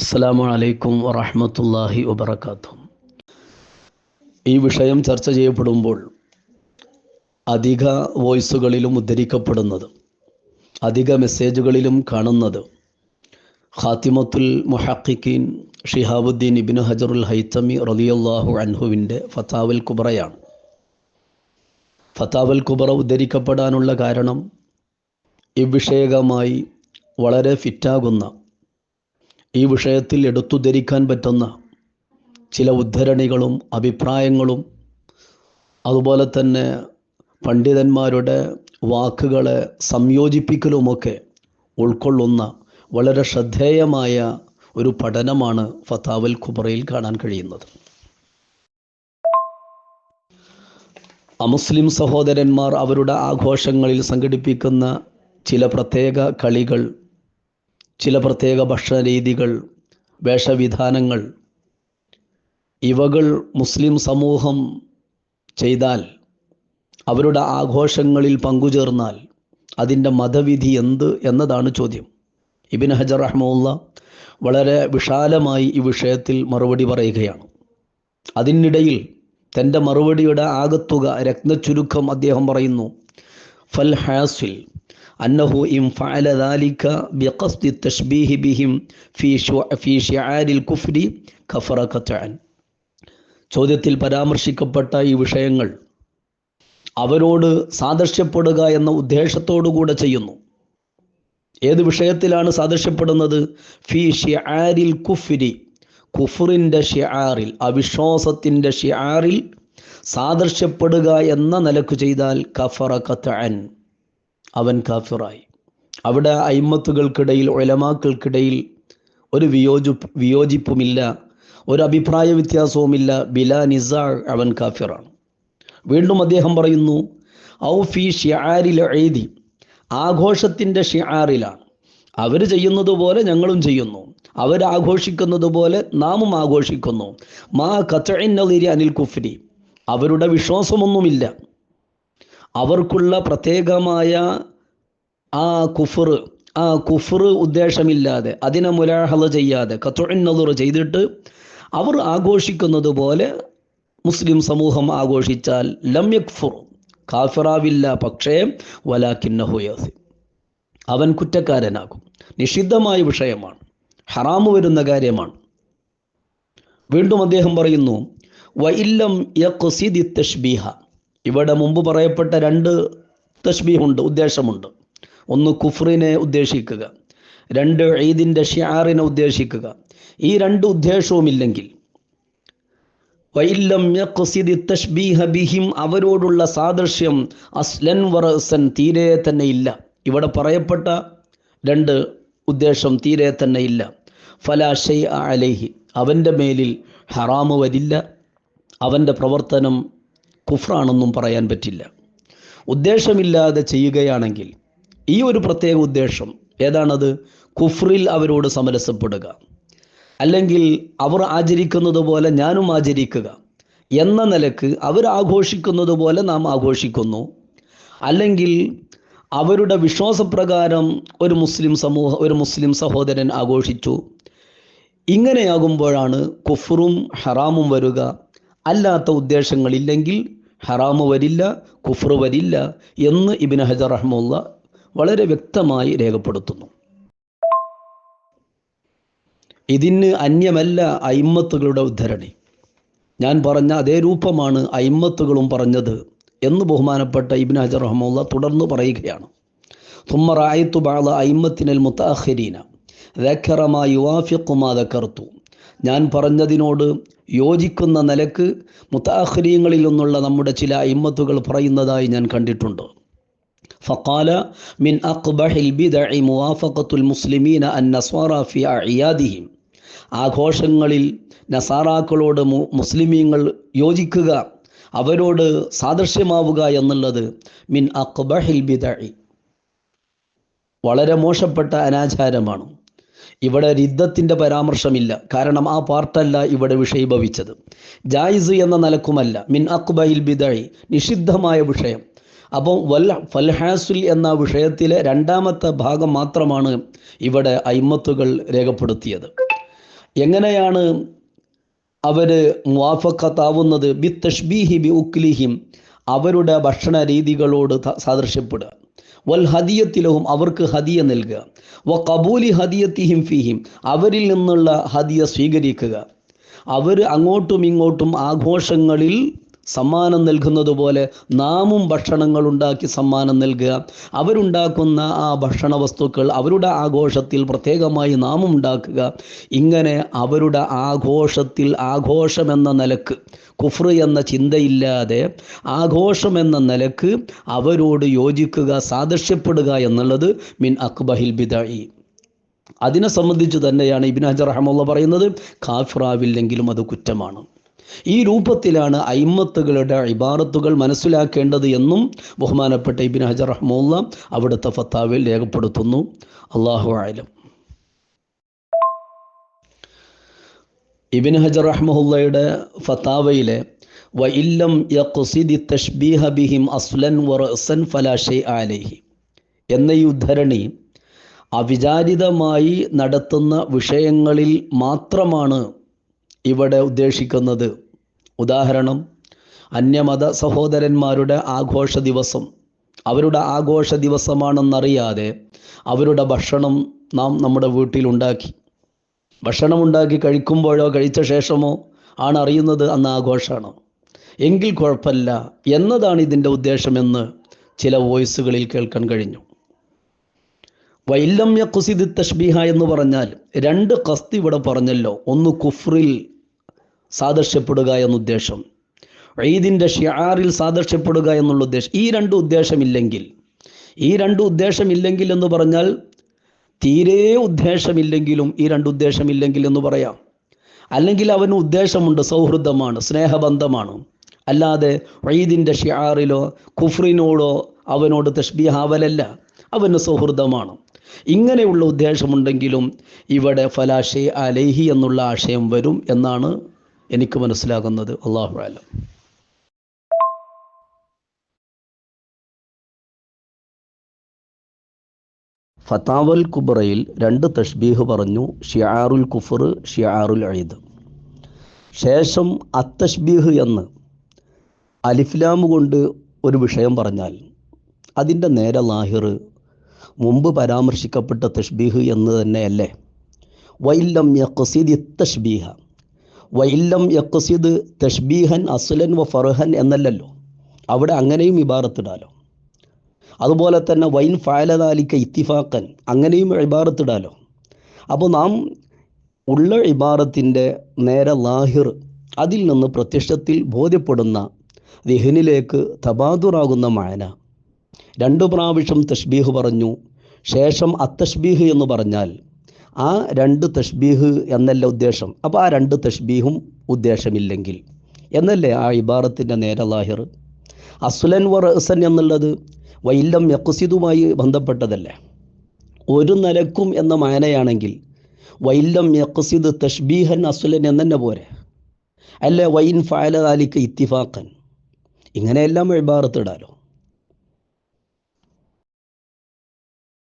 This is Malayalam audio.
അസ്സലാമു അലൈക്കും വറഹമത്തല്ലാഹി വബറകാതുഹു. ഈ വിഷയം ചർച്ച ചെയ്യപ്പെടുമ്പോൾ അധിക വോയിസുകളിലും ഉദ്ധരിക്കപ്പെടുന്നത് അധിക മെസ്സേജുകളിലും കാണുന്നത് ഖാത്തിമത്തുൽ മുഹക്കിൻ ഷിഹാബുദ്ദീൻ ഇബിന് ഹജറുൽ ഹൈത്തമി റളിയല്ലാഹു അൻഹുവിന്റെ ഫത്താവൽ കുബറയാണ് ഫത്താവൽ കുബറ ഉദ്ധരിക്കപ്പെടാനുള്ള കാരണം ഇവിഷയകമായി വളരെ ഫിറ്റാകുന്ന ഈ വിഷയത്തിൽ എടുത്തു ധരിക്കാൻ പറ്റുന്ന ചില ഉദ്ധരണികളും അഭിപ്രായങ്ങളും അതുപോലെ തന്നെ പണ്ഡിതന്മാരുടെ വാക്കുകളെ സംയോജിപ്പിക്കലുമൊക്കെ ഉൾക്കൊള്ളുന്ന വളരെ ശ്രദ്ധേയമായ ഒരു പഠനമാണ് ഫത്താവൽ ഖുബറയിൽ കാണാൻ കഴിയുന്നത്. അമുസ്ലിം സഹോദരന്മാർ അവരുടെ ആഘോഷങ്ങളിൽ സംഘടിപ്പിക്കുന്ന ചില പ്രത്യേക കളികൾ ചില പ്രത്യേക ഭക്ഷണ രീതികൾ വേഷവിധാനങ്ങൾ ഇവകൾ മുസ്ലിം സമൂഹം ചെയ്താൽ അവരുടെ ആഘോഷങ്ങളിൽ പങ്കുചേർന്നാൽ അതിന്റെ മതവിധി എന്ത് എന്നതാണ് ചോദ്യം. ഇബിൻ ഹജർ റഹ്മുല്ല വളരെ വിശാലമായി ഈ വിഷയത്തിൽ മറുപടി പറയുകയാണ്. അതിനിടയിൽ തന്റെ മറുപടിയുടെ ആകത്തുക രത്നച്ചുരുക്കം അദ്ദേഹം പറയുന്നു ഫൽ ഹാസിൽ أنه إن فعل ذلك بقصد التشبيه بهم في شو في شعار الكفر كفر قطعا ചോദ്യത്തിൽ പരാമർശിക്കപ്പെട്ട ഈ വിഷയങ്ങൾ അവരോട് സാദൃശ്യപ്പെടുക എന്ന ഉദ്ദേശത്തോടുകൂടെ ചെയ്യുന്നു ഏത് വിഷയത്തിലാണ് സാദൃശ്യപ്പെടുന്നത് ഫി ഷിആരിൽ കുഫ്രി കുഫറിൻ്റെ ഷിആറിൽ അവിശ്വാസത്തിൻ്റെ ഷിആറിൽ സാദൃശ്യപ്പെടുക എന്ന നിലക്ക് ചെയ്താൽ കഫറ കത്തഅൻ അവൻ കാഫിറായി. അവിടെ അയിമത്തുകൾക്കിടയിൽ ഒലമാക്കൾക്കിടയിൽ ഒരു വിയോജി വിയോജിപ്പുമില്ല ഒരു അഭിപ്രായ വ്യത്യാസവുമില്ല. ബില നിസാ അവൻ കാഫിറാണ്. വീണ്ടും അദ്ദേഹം പറയുന്നു ഔഫി ഷിയാരിൽ എഴുതി ആഘോഷത്തിന്റെ ഷിയാറിലാണ് അവർ ചെയ്യുന്നത് പോലെ ഞങ്ങളും ചെയ്യുന്നു. അവർ ആഘോഷിക്കുന്നത് പോലെ നാമും ആഘോഷിക്കുന്നു. മാ കത്തഴിന്നതിരി അനിൽ കുഫ്രി അവരുടെ വിശ്വാസമൊന്നുമില്ല. അവർക്കുള്ള പ്രത്യേകമായ ആ കുഫർ ആ കുഫർ ഉദ്ദേശമില്ലാതെ അതിനെ മുലാഹല ചെയ്യാതെ കത്തുഴിന്നതുർ ചെയ്തിട്ട് അവർ ആഘോഷിക്കുന്നത് പോലെ മുസ്ലിം സമൂഹം ആഘോഷിച്ചാൽ ലം യക്ഫുർ കാഫിറാവില്ല പക്ഷേ വലാക്കിന്നഹുയാസി അവൻ കുറ്റക്കാരനാകും. നിഷിദ്ധമായ വിഷയമാണ്. ഹറാമ് വരുന്ന കാര്യമാണ്. വീണ്ടും അദ്ദേഹം പറയുന്നു വ ഇല്ലം തഷ്ബീഹ ഇവിടെ മുമ്പ് പറയപ്പെട്ട രണ്ട് തഷ്ബീഹുണ്ട് ഉദ്ദേശമുണ്ട്. ഒന്ന് കുഫറിനെ ഉദ്ദേശിക്കുക രണ്ട് ഈദിന്റെ ഷിയാറിനെ ഉദ്ദേശിക്കുക. ഈ രണ്ട് യഖ്സിദി തഷ്ബീഹ ബിഹിം അവരോടുള്ള സാദൃശ്യം അസ്ലൻ വറസൻ തീരെ തന്നെ ഇല്ല. ഇവിടെ പറയപ്പെട്ട രണ്ട് ഉദ്ദേശം തീരെ തന്നെ ഇല്ല. ഫലാഷൈ അലൈഹി അവന്റെ മേലിൽ ഹറാമ് വരില്ല. അവന്റെ പ്രവർത്തനം കുഫ്രാണെന്നും പറയാൻ പറ്റില്ല. ഉദ്ദേശമില്ലാതെ ചെയ്യുകയാണെങ്കിൽ ഈ ഒരു പ്രത്യേക ഉദ്ദേശം ഏതാണത്? കുഫ്രിൽ അവരോട് സമരസപ്പെടുക. അല്ലെങ്കിൽ അവർ ആചരിക്കുന്നത് പോലെ ഞാനും ആചരിക്കുക എന്ന നിലയ്ക്ക് അവർ ആഘോഷിക്കുന്നത് പോലെ നാം ആഘോഷിക്കുന്നു. അല്ലെങ്കിൽ അവരുടെ വിശ്വാസപ്രകാരം ഒരു മുസ്ലിം സമൂഹ ഒരു മുസ്ലിം സഹോദരൻ ആഘോഷിച്ചു. ഇങ്ങനെയാകുമ്പോഴാണ് കുഫറും ഹറാമും വരിക. അല്ലാത്ത ഉദ്ദേശങ്ങളില്ലെങ്കിൽ ഹറാമ് വരില്ല കുഫർ വരില്ല എന്ന് ഇബിൻ ഹജർ റഹ്മുല്ല വളരെ വ്യക്തമായി രേഖപ്പെടുത്തുന്നു. ഇതിന് അന്യമല്ല അയിമ്മത്തുകളുടെ ഉദ്ധരണി. ഞാൻ പറഞ്ഞ അതേ രൂപമാണ് അയിമ്മത്തുകളും പറഞ്ഞത് എന്ന് ബഹുമാനപ്പെട്ട ഇബിൻ ഹജർ റഹ്മുല്ല തുടർന്ന് പറയുകയാണ്. തുമ്മറായത്തു ബാള അയിമ്മത്തിനൽ ദക്കർത്തു ഞാൻ പറഞ്ഞതിനോട് യോജിക്കുന്ന നിലയ്ക്ക് മുത്താഹ്രീങ്ങളിൽ നിന്നുള്ള നമ്മുടെ ചില ഇമ്മത്തുകൾ പറയുന്നതായി ഞാൻ കണ്ടിട്ടുണ്ട്. ഫഖാല മിൻ അഖ്ബഹിൽ ബിദഇ മുവാഫഖത്തുൽ മുസ്ലിമീന അൻ നസ്വാറ ഫി ആഘോഷങ്ങളിൽ നസാറാക്കളോട് മുസ്ലിമീങ്ങൾ യോജിക്കുക അവരോട് സാദൃശ്യമാവുക എന്നുള്ളത് മിൻ അക്ബഹിൽ ബിദഇ. വളരെ മോശപ്പെട്ട അനാചാരമാണ്. ഇവിടെ രിദ്ധത്തിന്റെ പരാമർശമില്ല. കാരണം ആ പാർട്ടല്ല ഇവിടെ വിഷയഭവിച്ചത്. ജായിസ് എന്ന നിലക്കുമല്ല. മിൻ അക്ബയിൽ ബിദായി നിഷിദ്ധമായ വിഷയം. അപ്പോൾ വൽ ഫൽഹാസുൽ എന്ന വിഷയത്തിലെ രണ്ടാമത്തെ ഭാഗം മാത്രമാണ് ഇവിടെ അയിമത്തുകൾ രേഖപ്പെടുത്തിയത്. എങ്ങനെയാണ് അവർ മുവാഫക്കത്താവുന്നത് ബി തഷ്ബീഹി ബി ഉക്ലിഹിം. അവരുടെ ഭക്ഷണ രീതികളോട് സാദൃശ്യപ്പെടുക. വൽ ഹദിയത്തിലഹും അവർക്ക് ഹദിയ നൽകുക. വ കബൂലി ഹദിയത്തിഹിം ഫിഹിം അവരിൽ നിന്നുള്ള ഹദിയ സ്വീകരിക്കുക. അവർ അങ്ങോട്ടും ഇങ്ങോട്ടും ആഘോഷങ്ങളിൽ സമ്മാനം നൽകുന്നത് പോലെ നാമും ഭക്ഷണങ്ങൾ ഉണ്ടാക്കി സമ്മാനം നൽകുക. അവരുണ്ടാക്കുന്ന ആ ഭക്ഷണ വസ്തുക്കൾ അവരുടെ ആഘോഷത്തിൽ പ്രത്യേകമായി നാമും ഉണ്ടാക്കുക. ഇങ്ങനെ അവരുടെ ആഘോഷത്തിൽ ആഘോഷമെന്ന നിലയ്ക്ക് കുഫ്ർ എന്ന ചിന്തയില്ലാതെ ആഘോഷമെന്ന നിലയ്ക്ക് അവരോട് യോജിക്കുക സാദൃശ്യപ്പെടുക എന്നുള്ളത് മിൻ അക്ബഹിൽ ബിദായി അതിനെ സംബന്ധിച്ച് തന്നെയാണ് ഇബിൻ ഹജർ റഹമുള്ള പറയുന്നത് കാഫിറാവില്ലെങ്കിലും അത് കുറ്റമാണ്. ഈ രൂപത്തിലാണ് അയിമത്തുകളുടെ ഇബാറത്തുകൾ മനസ്സിലാക്കേണ്ടത് എന്നും ബഹുമാനപ്പെട്ട ഇബിൻ ഹജർ റഹ്മുള്ള അവിടുത്തെ ഫത്താവിൽ രേഖപ്പെടുത്തുന്നു. അള്ളാഹു ആയാലും ഇബിൻ ഹജർ റഹ്മുള്ളയുടെ ഫത്താവയിലെ വ ഇല്ലം യഖ്സിദി തഷ്ബീഹ ബിഹിം അസ്ലൻ അലൈഹി എന്ന ഈ ഉദ്ധരണി അവിചാരിതമായി നടത്തുന്ന വിഷയങ്ങളിൽ മാത്രമാണ് ഇവിടെ ഉദ്ദേശിക്കുന്നത് ഉദാഹരണം അന്യമത സഹോദരന്മാരുടെ ആഘോഷ ദിവസം. അവരുടെ ആഘോഷ ദിവസമാണെന്നറിയാതെ അവരുടെ ഭക്ഷണം നാം നമ്മുടെ വീട്ടിലുണ്ടാക്കി. ഭക്ഷണം ഉണ്ടാക്കി കഴിക്കുമ്പോഴോ കഴിച്ച ശേഷമോ ആണ് അറിയുന്നത് അന്ന് ആഘോഷമാണ് എങ്കിൽ കുഴപ്പമില്ല എന്നതാണ് ഇതിന്റെ ഉദ്ദേശമെന്ന് ചില വോയിസുകളിൽ കേൾക്കാൻ കഴിഞ്ഞു. വൈല്ലം കുസിദ് തഷ്ബീഹ എന്ന് പറഞ്ഞാൽ രണ്ട് കസ്തി ഇവിടെ പറഞ്ഞല്ലോ. ഒന്ന് കുഫ്രിൽ സാദൃശ്യപ്പെടുക എന്ന ഉദ്ദേശം ഈദിന്റെ ഷിയാറിൽ സാദൃശ്യപ്പെടുക എന്നുള്ള ഉദ്ദേശം. ഈ രണ്ട് ഉദ്ദേശമില്ലെങ്കിൽ ഈ രണ്ട് ഉദ്ദേശമില്ലെങ്കിൽ എന്ന് പറഞ്ഞാൽ തീരെ ഉദ്ദേശമില്ലെങ്കിലും ഈ രണ്ട് ഉദ്ദേശമില്ലെങ്കിൽ എന്ന് പറയാം. അല്ലെങ്കിൽ അവന് ഉദ്ദേശമുണ്ട് സൗഹൃദമാണ് സ്നേഹബന്ധമാണ്. അല്ലാതെ ഈദിന്റെ ഷിയാറിലോ കുഫ്രിനോടോ അവനോട് തഷ്ബിഹാവലല്ല അവന് സൗഹൃദമാണ്. ഇങ്ങനെയുള്ള ഉദ്ദേശമുണ്ടെങ്കിലും ഇവിടെ ഫലാഷെ അലേഹി എന്നുള്ള ആശയം വരും എന്നാണ് എനിക്ക് മനസ്സിലാകുന്നത് അള്ളാഹു അലം. ഫതാവൽ കുബറയിൽ രണ്ട് തഷ്ബീഹ് പറഞ്ഞു ഷിയാറുൽ കുഫർ ഷിയാറുൽ അയ്ദ് ശേഷം അത്തഷ്ബീഹ് എന്ന് അലിഫ്ലാം കൊണ്ട് ഒരു വിഷയം പറഞ്ഞാൽ അതിന്റെ നേരെ ലാഹിർ മുമ്പ് പരാമർശിക്കപ്പെട്ട തഷ്ബീഹ് എന്ന് തന്നെയല്ലേ? വൈല്ലം യക്സിദ് തഷ്ബീഹ വൈല്ലം യഖ്സിദ് തഷ്ബീഹൻ അസ്ലൻ വ ഫർഹൻ എന്നല്ലല്ലോ. അവിടെ അങ്ങനെയും ഇബാറത്തിടാലോ. അതുപോലെ തന്നെ വൈൻ ഫാലതാലിക്ക ഇത്തിഫാക്കൻ അങ്ങനെയും ഇബാറത്തിടാലോ. അപ്പോൾ നാം ഉള്ള ഇബാറത്തിന്റെ നേരെ ലാഹിർ അതിൽ നിന്ന് പ്രത്യക്ഷത്തിൽ ബോധ്യപ്പെടുന്ന ദഹനിലേക്ക് തബാദുറാകുന്ന മായന രണ്ടു പ്രാവശ്യം തഷ്ബീഹ് പറഞ്ഞു ശേഷം അത്തഷ്ബീഹ് എന്ന് പറഞ്ഞാൽ ആ രണ്ട് തഷ്ബീഹ് എന്നല്ല ഉദ്ദേശം. അപ്പോൾ ആ രണ്ട് തഷ്ബീഹും ഉദ്ദേശമില്ലെങ്കിൽ. എന്നല്ലേ ആ ഇബാറത്തിന്റെ നേരെ ലാഹിർ? അസുലൻ വർ റഹ്സൻ എന്നുള്ളത് വൈല്ലം യക്കുസിതുമായി ബന്ധപ്പെട്ടതല്ലേ? ഒരു നിലക്കും എന്ന മാനയാണെങ്കിൽ വൈല്ലം യക്കുസിദ് തഷ്ബീഹൻ അസുലൻ എന്നെ പോരെ? അല്ലേ വൈൻ ഫാലതാലിക്ക് ഇത്തിഫാക്കൻ ഇങ്ങനെയെല്ലാം ഇബാറത്തിടാലോ